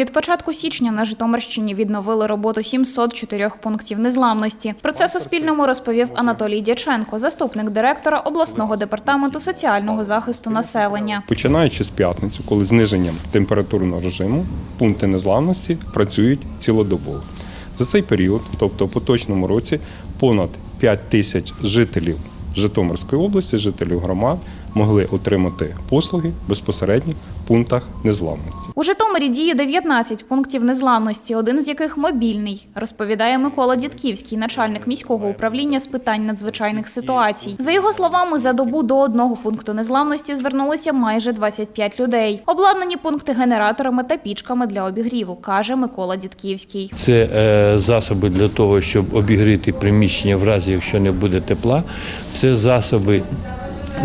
Від початку січня на Житомирщині відновили роботу 704 пунктів незламності. Про це Суспільному розповів Анатолій Дяченко, заступник директора обласного департаменту соціального захисту населення. Починаючи з п'ятниці, коли зниженням температурного режиму пункти незламності працюють цілодобово. За цей період, тобто у поточному році, понад 5 тисяч жителів Житомирської області, жителів громад, могли отримати послуги безпосередньо в пунктах незламності. У Житомирі діє 19 пунктів незламності, один з яких мобільний, розповідає Микола Дідківський, начальник міського управління з питань надзвичайних ситуацій. За його словами, за добу до одного пункту незламності звернулося майже 25 людей. Обладнані пункти генераторами та пічками для обігріву, каже Микола Дідківський. Це е, засоби для того, щоб обігріти приміщення в разі, якщо не буде тепла. Це засоби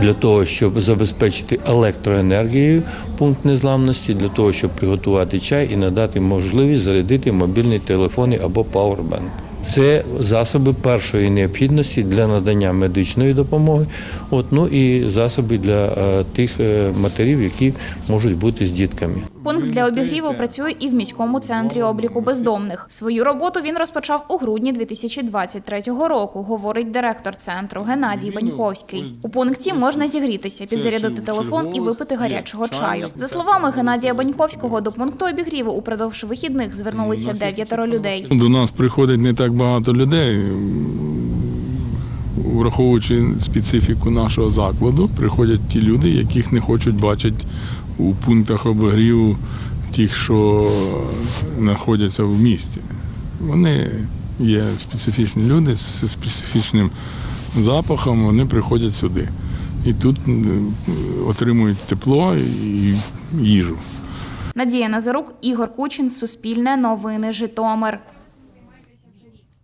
для того, щоб забезпечити електроенергією пункт незламності, для того, щоб приготувати чай і надати можливість зарядити мобільні телефони або пауербанк. Це засоби першої необхідності для надання медичної допомоги, от, ну і засоби для е, тих е, матерів, які можуть бути з дітками. Пункт для обігріву працює і в міському центрі обліку бездомних. Свою роботу він розпочав у грудні 2023 року, говорить директор центру Геннадій Баньковський. У пункті можна зігрітися, підзарядити телефон і випити гарячого чаю. За словами Геннадія Баньковського, до пункту обігріву упродовж вихідних звернулися дев'ятеро людей. До нас приходить не так багато людей. Враховуючи специфіку нашого закладу, приходять ті люди, яких не хочуть бачити у пунктах обігріву тих, що знаходяться в місті. Вони є специфічні люди з специфічним запахом, вони приходять сюди. І тут отримують тепло і їжу. Надія Назарук, Ігор Кучин, Суспільне новини, Житомир.